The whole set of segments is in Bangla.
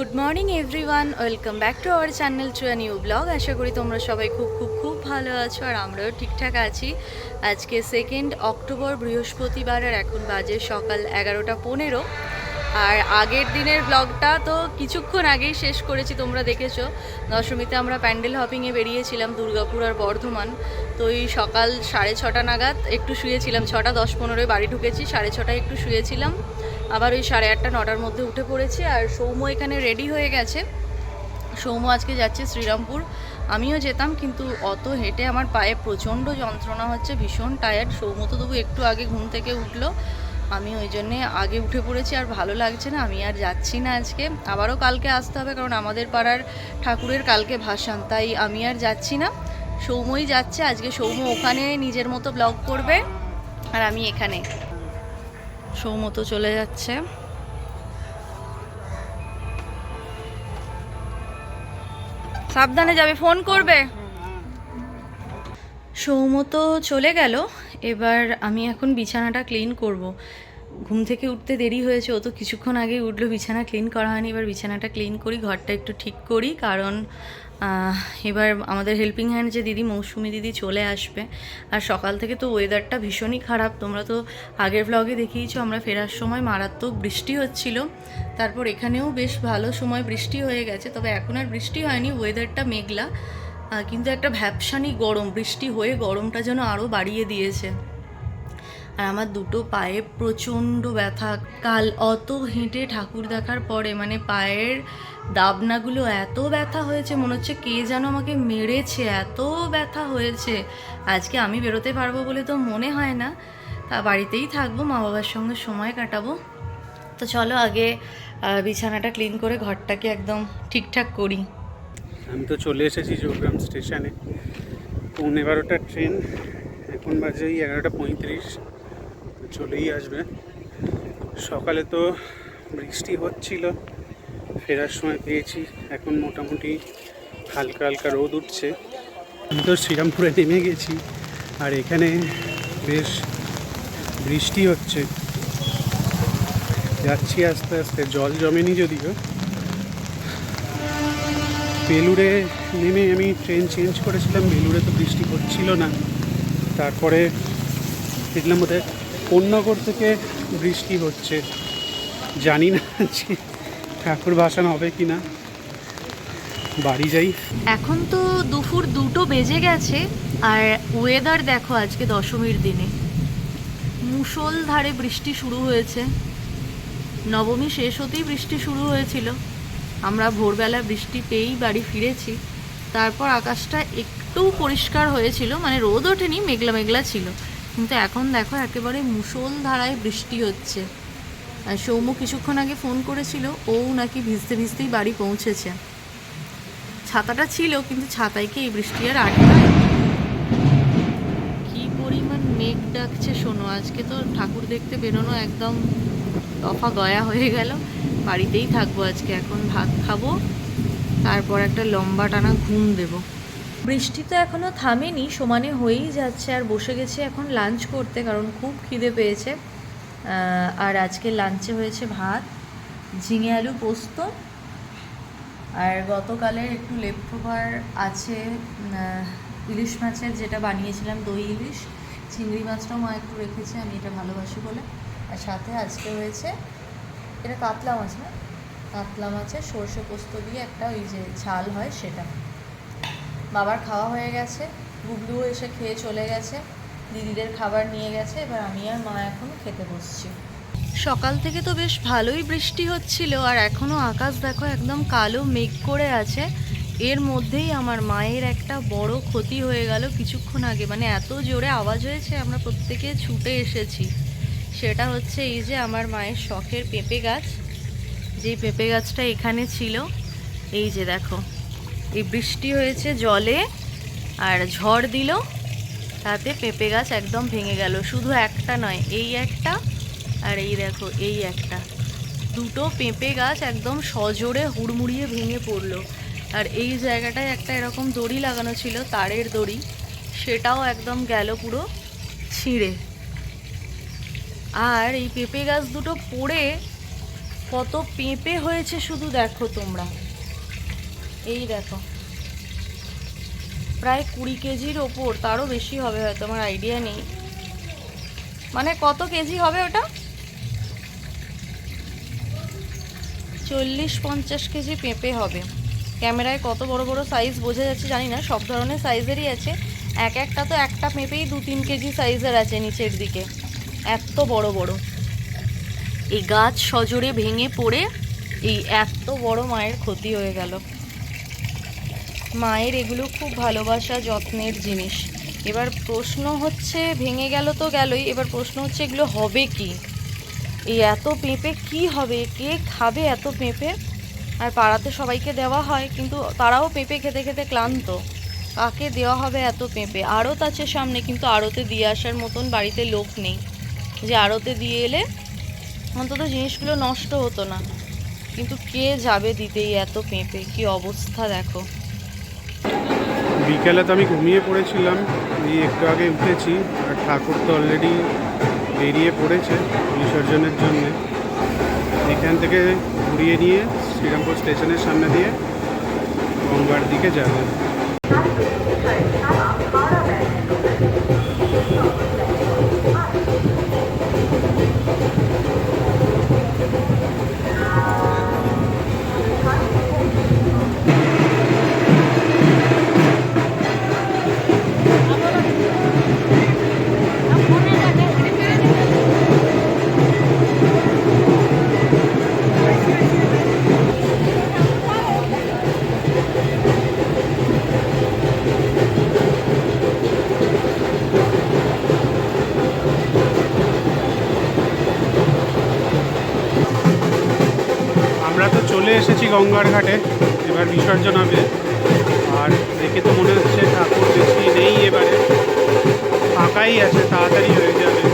Good morning everyone welcome back to our channel to new blog আশা করি তোমরা সবাই খুব খুব খুব ভালো আছো আর আমরাও ঠিকঠাক আছি। আজকে সেকেন্ড অক্টোবর বৃহস্পতিবার আর এখন বাজে সকাল এগারোটা পনেরো। আর আগের দিনের ব্লগটা তো কিছুক্ষণ আগেই শেষ করেছি, তোমরা দেখেছ। দশমীতে আমরা প্যান্ডেল হপিংয়ে বেরিয়েছিলাম দুর্গাপুর আর বর্ধমান। তো এই সকাল সাড়ে ছটা নাগাদ একটু শুয়েছিলাম। ছটা দশ পনেরোয় বাড়ি ঢুকেছি, সাড়ে ছটায় একটু শুয়েছিলাম। আবার ওই সাড়ে আটটা, নটার মধ্যে উঠে পড়েছি আর সৌম্য এখানে রেডি হয়ে গেছে। সৌম্য আজকে যাচ্ছে শ্রীরামপুর। আমিও যেতাম কিন্তু অত হেঁটে আমার পায়ে প্রচণ্ড যন্ত্রণা হচ্ছে, ভীষণ টায়ার্ড সৌম্য তো তবু একটু আগে ঘুম থেকে উঠল। আমি ওই জন্যে আগে উঠে পড়েছি আর ভালো লাগছে না, আমি আর যাচ্ছি না আজকে। আবারও কালকে আসতে হবে কারণ আমাদের পাড়ার ঠাকুরের কালকে ভাসান, তাই আমি আর যাচ্ছি না। সৌম্যই যাচ্ছে, আজকে সৌম্য ওখানে নিজের মতো ব্লগ করবে আর আমি এখানে। সৌম্য তো চলে যাচ্ছে। সাবধানে যাবে, ফোন করবে। সৌম্য তো চলে গেল। এবার আমি এখন বিছানাটা ক্লিন করব। ঘুম থেকে উঠতে দেরি হয়েছে, ও তো কিছুক্ষণ আগে উঠল, বিছানা ক্লিন করা হয়নি। এবার বিছানাটা ক্লিন করি, ঘরটা একটু ঠিক করি, কারণ এবার আমাদের হেল্পিং হ্যান্ড যে দিদি, মৌসুমি দিদি চলে আসবে। আর সকাল থেকে তো ওয়েদারটা ভীষণই খারাপ। তোমরা তো আগের ব্লগে দেখিয়েছো, আমরা ফেরার সময় মারাত্মক বৃষ্টি হচ্ছিল। তারপর এখানেও বেশ ভালো সময় বৃষ্টি হয়ে গেছে, তবে এখন আর বৃষ্টি হয়নি ওয়েদারটা মেঘলা। কিন্তু একটা ভ্যাপসানি গরম, বৃষ্টি হয়ে গরমটা যেন আরও বাড়িয়ে দিয়েছে। আর আমার দুটো পায়ে প্রচণ্ড ব্যথা। কাল অত হেঁটে ঠাকুর দেখার পরে মানে পায়ের দাবনাগুলো এত ব্যথা হয়েছে, মনে হচ্ছে কে যেন আমাকে মেরেছে, এত ব্যথা হয়েছে। আজকে আমি বেরোতে পারব বলে তো মনে হয় না। তা বাড়িতেই থাকব, মা বাবার সঙ্গে সময় কাটাবো। তো চলো আগে বিছানাটা ক্লিন করে ঘরটাকে একদম ঠিকঠাক করি। আমি তো চলে এসেছি যোগগ্রাম স্টেশনে। পৌনে বারোটার ট্রেন, এখন বাজে এগারোটা পঁয়ত্রিশ। চলেই আসবে। সকালে তো বৃষ্টি হচ্ছিল, ফেরার সময় পেয়েছি। এখন মোটামুটি হালকা হালকা রোদ উঠছে। আমি তো শ্রীরামপুরে নেমে গেছি, আর এখানে বেশ বৃষ্টি হচ্ছে। যাচ্ছি আস্তে আস্তে, জল জমেনি যদিও। বেলুড়ে নেমে আমি ট্রেন চেঞ্জ করেছিলাম, বেলুড়ে তো বৃষ্টি হচ্ছিল না। তারপরে দেখলাম বোধহয় কোন্নগর থেকে বৃষ্টি হচ্ছে। জানি না যে ঠাকুর ভাসান হবে কি না বাড়ি যাই। এখন তো দুপুর দুটো বেজে গেছে, আর ওয়েদার দেখো আজকে দশমীর দিনে। মুষলধারে বৃষ্টি শুরু হয়েছে। নবমী শেষ হতেই বৃষ্টি শুরু হয়েছিল। আমরা ভোরবেলা বৃষ্টি পেয়েই বাড়ি ফিরেছি। তারপর আকাশটা একটু পরিষ্কার হয়েছিল মানে রোদ ওঠেনি, মেঘলা মেঘলা ছিল। কিন্তু এখন দেখো একেবারে মুষলধারায় বৃষ্টি হচ্ছে। আর সৌম্য কিছুক্ষণ আগে ফোন করেছিল, ও নাকি ভিজতে ভিজতেই বাড়ি পৌঁছেছে। ছাতাটা ছিল, কিন্তু ছাতায় কি এই বৃষ্টি আর আটকে কি পরিমাণ মেঘ ডাকছে শোনো, আজকে তো ঠাকুর দেখতে বেরোনো একদম দফা গয়া হয়ে গেল। বাড়িতেই থাকব আজকে, এখন ভাত খাব, তারপর একটা লম্বা টানা ঘুম দেব। বৃষ্টি তো এখনও থামেনি, সমানে হয়েই যাচ্ছে আর বসে গেছে এখন লাঞ্চ করতে কারণ খুব খিদে পেয়েছে। আর আজকে লাঞ্চে হয়েছে ভাত, ঝিঙে আলু পোস্ত। আর গতকালের একটু লেপওভার আছে ইলিশ মাছের যেটা বানিয়েছিলাম, দই ইলিশ। চিংড়ি মাছটাও মা একটু রেখেছে, আমি এটা ভালোবাসি বলে। আর সাথে আজকে হয়েছে, এটা কাতলা মাছ না? কাতলা মাছের সর্ষে পোস্ত দিয়ে একটা ওই যে ঝাল হয় সেটা। বাবার খাওয়া হয়ে গেছে গুবলুও এসে খেয়ে চলে গেছে, দিদিদের খাবার নিয়ে গেছে, এবার আমি আর মা এখন খেতে বসছি। সকাল থেকে তো বেশ ভালোই বৃষ্টি হচ্ছিল, আর এখনও আকাশ দেখো একদম কালো মেঘ করে আছে। এর মধ্যেই আমার মায়ের একটা বড় ক্ষতি হয়ে গেল কিছুক্ষণ আগে মানে এত জোরে আওয়াজ হয়েছে, আমরা প্রত্যেকে ছুটে এসেছি। সেটা হচ্ছে এই যে আমার মায়ের শখের পেঁপে গাছ, যেই পেঁপে গাছটা এখানে ছিল, এই যে দেখো। এই বৃষ্টি হয়েছে জলে, আর ঝড় দিল, তাতে পেঁপে গাছ একদম ভেঙে গেল। শুধু একটা নয়, এই একটা, আর এই দেখো, এই একটা। দুটো পেঁপে গাছ একদম সজোরে হুড়মুড়িয়ে ভেঙে পড়ল। আর এই জায়গাটায় একটা এরকম দড়ি লাগানো ছিল, তারের দড়ি। সেটাও একদম গেল পুরো ছিঁড়ে। আর এই পেঁপে গাছ দুটো পড়ে, কত পেঁপে হয়েছে শুধু দেখো তোমরা। এই দেখো। প্রায় কুড়ি কেজির ওপর, তারও বেশি হবে হয়তো, আমার আইডিয়া নেই। মানে কত কেজি হবে ওটা? চল্লিশ পঞ্চাশ কেজি পেঁপে হবে। ক্যামেরায় কত বড় বড় সাইজ বোঝা যাচ্ছে, জানি না, সব ধরনের সাইজেরই আছে। এক একটা তো একটা পেঁপেই দু তিন কেজি সাইজের আছে নিচের দিকে। এত বড় বড়। এই গাছ সজোরে ভেঙে পড়ে, এই এত বড় মায়ের ক্ষতি হয়ে গেল। মায়ের এগুলো খুব ভালোবাসা, যত্নের জিনিস। এবার প্রশ্ন হচ্ছে, ভেঙে গেল তো গেলই, এবার প্রশ্ন হচ্ছে এগুলো হবে কি? এই এত পেঁপে কি হবে? কে খাবে এত পেঁপে? আর পাড়াতে সবাইকে দেওয়া হয়, কিন্তু তারাও পেঁপে খেতে খেতে ক্লান্ত। কাকে দেওয়া হবে এত পেঁপে? আড়ত আছে সামনে, কিন্তু আড়তে দিয়ে আসার মতন বাড়িতে লোক নেই। যে আড়তে দিয়ে এলে অন্তত জিনিসগুলো নষ্ট হতো না। কিন্তু কে যাবে দিতে এই এত পেঁপে? কি অবস্থা দেখো। বিকেলে তো আমি ঘুমিয়ে পড়েছিলাম। এই একটু আগে উঠেছি, আর ঠাকুর তো অলরেডি বেরিয়ে পড়েছে বিসর্জনের জন্য। এখান থেকে ঘুরিয়ে নিয়ে শ্রীরামপুর স্টেশনের সামনে দিয়ে গঙ্গার দিকে যাবে। গঙ্গার ঘাটে, এবার বিসর্জন হবে। আর দেখে তো মনে হচ্ছে ঠাকুর বেশি নেই এবারে। ফাঁকাই আছে, তাড়াতাড়ি হয়ে যাবে।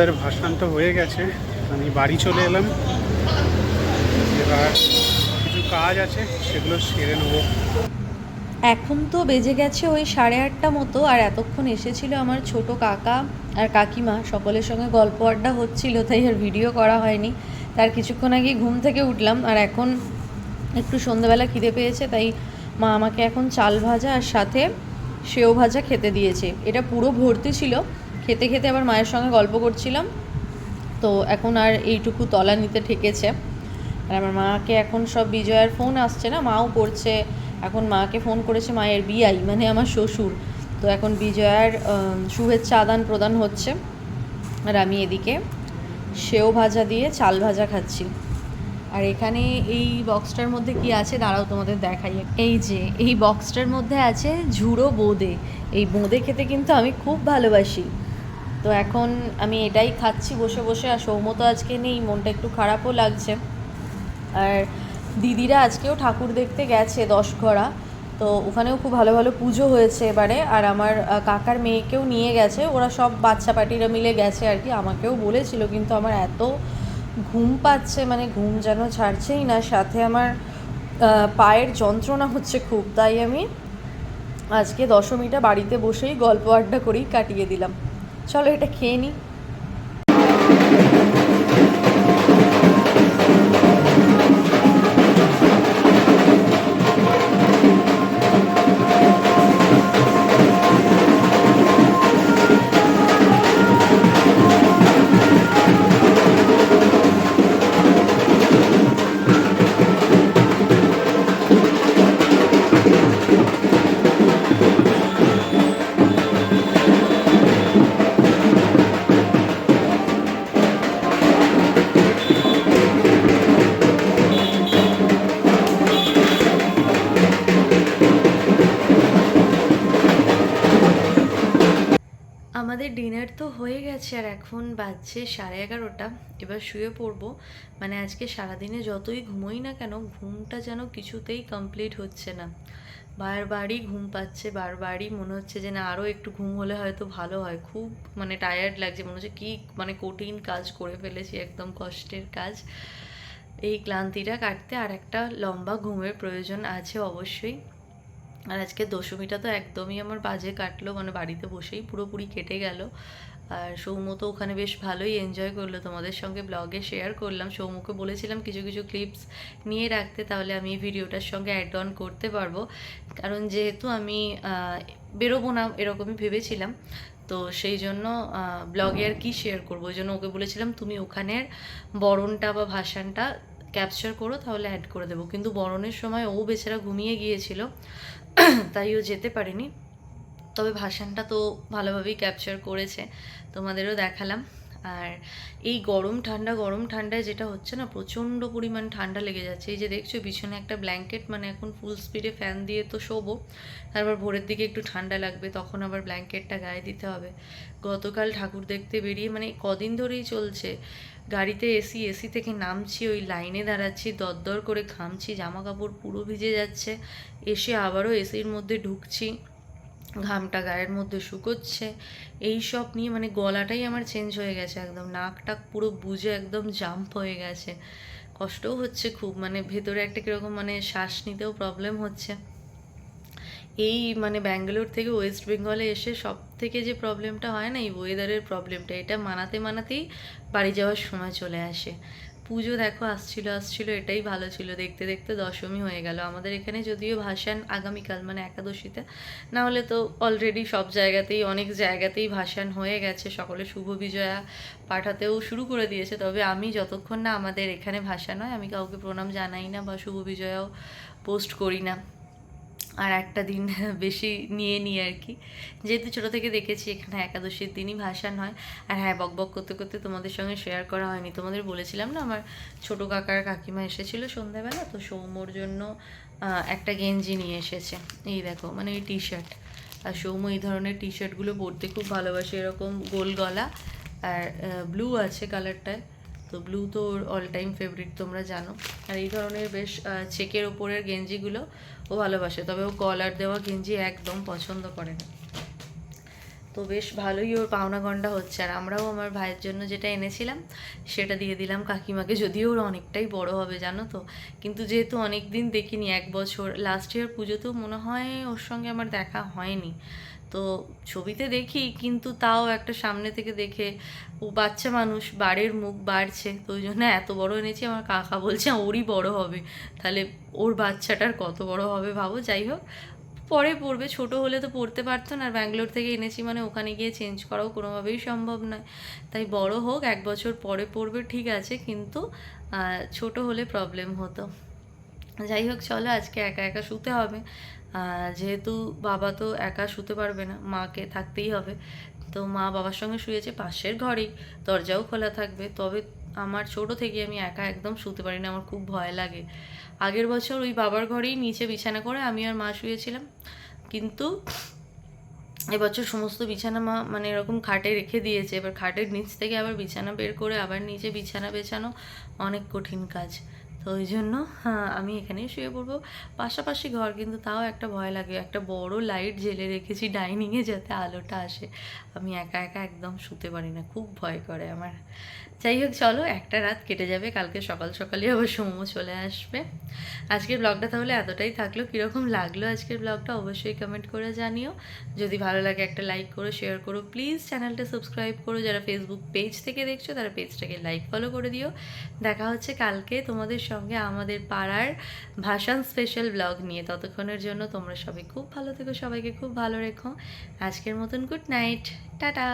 আমাদের ভাসান তো হয়ে গেছে। আমি বাড়ি চলে এলাম। আর কিছু কাজ আছে, সেগুলো সেরে নেব। এখন তো বেজে গেছে ওই সাড়ে আটটা মতো, আর এতক্ষণ এসেছিল আমার ছোট কাকা আর কাকিমা। সকলের সঙ্গে গল্প আড্ডা হচ্ছিল, তাই আর ভিডিও করা হয়নি। তার কিছুক্ষণ আগে ঘুম থেকে উঠলাম, আর এখন একটু সন্ধ্যেবেলা খিদে পেয়েছে, তাই মা আমাকে এখন চাল ভাজা আর সাথে সেও ভাজা খেতে দিয়েছে। এটা পুরো ভর্তি ছিল খেতে খেতে আবার মায়ের সঙ্গে গল্প করছিলাম। তো এখন আর এইটুকু তলা নিতে ঠেকেছে। আর আমার মাকে এখন সব বিজয়ার ফোন আসছে না, মাও করছে। এখন মাকে ফোন করেছে মায়ের বিয়াই মানে আমার শ্বশুর। তো এখন বিজয়ার শুভেচ্ছা আদান প্রদান হচ্ছে। আর আমি এদিকে সেও ভাজা দিয়ে চাল ভাজা খাচ্ছি। আর এখানে এই বক্সটার মধ্যে কি আছে দাঁড়াও তোমাদের দেখাই। এই যে, এই বক্সটার মধ্যে আছে ঝুড়ো বোঁদে। এই বোঁদে খেতে কিন্তু আমি খুব ভালোবাসি। তো এখন আমি এটাই খাচ্ছি বসে বসে, আর সৌমত আজকে নেই, মনটা একটু খারাপও লাগছে। আর দিদিরা আজকেও ঠাকুর দেখতে গেছে দশঘরা তো ওখানেও খুব ভালো ভালো পুজো হয়েছে এবারে, আর আমার কাকার মেয়েকেও নিয়ে গেছে, ওরা সব বাচ্চা পাটিরা মিলে গেছে আর কি, আমাকেও বলেছিল, কিন্তু আমার এত ঘুম পাচ্ছে মানে ঘুম যেন ছাড়ছেই না, সাথে আমার পায়ের যন্ত্রণা হচ্ছে খুব, তাই আমি আজকে দশমীটা বাড়িতে বসেই গল্প আড্ডা করেই কাটিয়ে দিলাম। চলো এটা খেয়ে নিই আমাদের ডিনার তো হয়ে গেছে আর এখন বাজছে সাড়ে এগারোটা। এবার শুয়ে পড়ব। মানে আজকে সারাদিনে যতই ঘুমোই না কেন, ঘুমটা যেন কিছুতেই কমপ্লিট হচ্ছে না। বারবারই ঘুম পাচ্ছে, বারবারই মনে হচ্ছে যে না আরও একটু ঘুম হলে হয়তো ভালো হয়। খুব মানে টায়ার্ড লাগছে, মনে হচ্ছে কী মানে কঠিন কাজ করে ফেলেছি, একদম কষ্টের কাজ। এই ক্লান্তিটা কাটতে আর একটা লম্বা ঘুমের প্রয়োজন আছে অবশ্যই। আর আজকে দশমীটা তো একদমই আমার বাজে কাটলো মানে বাড়িতে বসেই পুরোপুরি কেটে গেল। আর সৌম্য তো ওখানে বেশ ভালোই এনজয় করল, তোমাদের সঙ্গে ব্লগে শেয়ার করলাম। সৌম্যকে বলেছিলাম কিছু কিছু ক্লিপস নিয়ে রাখতে, তাহলে আমি এই ভিডিওটার সঙ্গে অ্যাড অন করতে পারব। কারণ যেহেতু আমি বেরোবো না এরকমই ভেবেছিলাম, তো সেই জন্য ব্লগে আর কি শেয়ার করব? ওই জন্য ওকে বলেছিলাম, তুমি ওখানের বরণটা বা ভাসানটা ক্যাপচার করো, তাহলে অ্যাড করে দেবো। কিন্তু বরণের সময় ও বেচারা ঘুমিয়ে গিয়েছিল, তাই ও যেতে পারেনি। তবে ভাসানটা তো ভালোভাবেই ক্যাপচার করেছে, তোমাদেরও দেখালাম। আর এই গরম ঠান্ডা, গরম ঠান্ডায় যেটা হচ্ছে না, প্রচণ্ড পরিমাণ ঠান্ডা লেগে যাচ্ছে। এই যে দেখছ, পিছনে একটা ব্ল্যাঙ্কেট মানে এখন ফুল স্পিডে ফ্যান দিয়ে তো শোবো, তারপর ভোরের দিকে একটু ঠান্ডা লাগবে, তখন আবার ব্ল্যাঙ্কেটটা গায়ে দিতে হবে। গতকাল ঠাকুর দেখতে বেরিয়ে মানে কদিন ধরেই চলছে গাড়িতে এসি এসি থেকে নামছি, ওই লাইনে দাঁড়াচ্ছি, দরদর করে ঘামছি জামা কাপড় পুরো ভিজে যাচ্ছে। এসে আবারও এসির মধ্যে ঢুকছি, ঘামটা গায়ের মধ্যে শুকোচ্ছে। এই সব নিয়ে মানে গলাটাই আমার চেঞ্জ হয়ে গেছে একদম, নাক টাক পুরো বুঝে একদম জাম্প হয়ে গেছে। কষ্টও হচ্ছে খুব মানে ভেতরে একটা কীরকম মানে শ্বাস নিতেও প্রবলেম হচ্ছে। এই মানে ব্যাঙ্গালোর থেকে ওয়েস্ট বেঙ্গলে এসে সব থেকে যে প্রবলেমটা হয় না, এই ওয়েদারের প্রবলেমটা, এটা মানাতে মানাতেই বাড়ি যাওয়ার সময় চলে আসে। পুজো দেখো, আসছিল আসছিল, এটাই ভালো ছিল। দেখতে দেখতে দশমী হয়ে গেল। আমাদের এখানে যদিও ভাসান আগামীকাল মানে একাদশীতে না হলে তো অলরেডি সব জায়গাতেই, অনেক জায়গাতেই ভাসান হয়ে গেছে। সকলে শুভ বিজয়া পাঠাতেও শুরু করে দিয়েছে। তবে আমি যতক্ষণ না আমাদের এখানে ভাসান হয়, আমি কাউকে প্রণাম জানাই না বা শুভ বিজয়াও পোস্ট করি না। আর একটা দিন বেশি নিয়ে নিই আর কি। যেহেতু ছোটো থেকে দেখেছি এখানে একাদশীর দিনই ভাসান হয় আর হ্যাঁ বক বক করতে করতে তোমাদের সঙ্গে শেয়ার করা হয়নি। তোমাদের বলেছিলাম না, আমার ছোটো কাকার কাকিমা এসেছিল সন্ধ্যাবেলা, তো সৌম্যর জন্য একটা গেঞ্জি নিয়ে এসেছে। এই দেখো মানে এই টি শার্ট আর সৌম্য এই ধরনের টি শার্টগুলো পরতে খুব ভালোবাসে, এরকম গোল গলা। আর ব্লু আছে কালারটায় তো ব্লু তো ওর অল টাইম ফেভারিট তোমরা জানো। আর এই ধরনের বেশ চেকের ওপরের গেঞ্জিগুলো ও ভালোবাসে। তবে ও কলার দেওয়া গেঞ্জি একদম পছন্দ করে না। তো বেশ ভালোই ওর পাওনা গন্ডা হচ্ছে। আর আমরাও আমার ভাইয়ের জন্য যেটা এনেছিলাম, সেটা দিয়ে দিলাম কাকিমাকে। যদিও ওর অনেকটাই বড় হবে, জানো তো। কিন্তু যেহেতু অনেক দিন দেখিনি, এক বছর লাস্ট ইয়ার পুজোতেও মনে হয় ওর সঙ্গে আমার দেখা হয়নি। তো ছবিতে দেখি, কিন্তু তাও একটা সামনে থেকে দেখে, ও বাচ্চা মানুষ, বাড়ির মুখ বাড়ছে, তো ওই জন্য এত বড় এনেছি, আমার কাকা বলছে ওরই বড় হবে। তাহলে ওর বাচ্চাটার কত বড় হবে ভাবো? যাই হোক পরে পড়বে, ছোট হলে তো পড়তে পারতো না। আর ব্যাঙ্গালোর থেকে এনেছি মানে ওখানে গিয়ে চেঞ্জ করাও কোনোভাবেই সম্ভব নয়। তাই বড় হোক, এক বছর পরে পড়বে, ঠিক আছে। কিন্তু ছোট হলে প্রবলেম হতো। যাই হোক, চলো আজকে একা একা শুতে হবে। যেহেতু বাবা তো একা শুতে পারবে না, মাকে থাকতেই হবে। তো মা বাবার সঙ্গে শুয়েছে, পাশের ঘরেই। দরজাও খোলা থাকবে। তবে আমার ছোট থেকে আমি একা একদম শুতে পারি না, আমার খুব ভয় লাগে। আগের বছর ওই বাবার ঘরেই নিচে বিছানা করে আমি আর মা শুয়েছিলাম। কিন্তু এবছর সমস্ত বিছানা মা মানে এরকম খাটে রেখে দিয়েছে। এবার খাটের নিচ থেকে আবার বিছানা বের করে আবার নিচে বিছানা বেছানো অনেক কঠিন কাজ। তো ওই জন্য হ্যাঁ, আমি এখানেই শুয়ে পড়ব। পাশাপাশি ঘর কিন্তু তাও একটা ভয় লাগে একটা বড় লাইট জেলে রেখেছি ডাইনিংয়ে যাতে আলোটা আসে। আমি একা একা একদম শুতে পারি না খুব ভয় করে আমার। যাই হোক চলো একটা রাত কেটে যাবে কালকে সকাল সকালে আবার সময় চলে আসবে। আজকের ব্লগটা তাহলে এতটাই থাকল কীরকম লাগল আজকের ব্লগটা অবশ্যই কমেন্ট করে জানিও। যদি ভালো লাগে একটা লাইক করো শেয়ার করো প্লিজ চ্যানেলটা সাবস্ক্রাইব করো। যারা ফেসবুক পেজ থেকে দেখছ তারা পেজটাকে লাইক ফলো করে দিও। দেখা হচ্ছে কালকে তোমাদের সঙ্গে আমাদের পাড়ার ভাষান স্পেশাল ব্লগ নিয়ে ততক্ষণের জন্য তোমরা সবাই খুব ভালো থেকো, সবাইকে খুব ভালো রেখো। আজকের মতন গুড নাইট টাটা।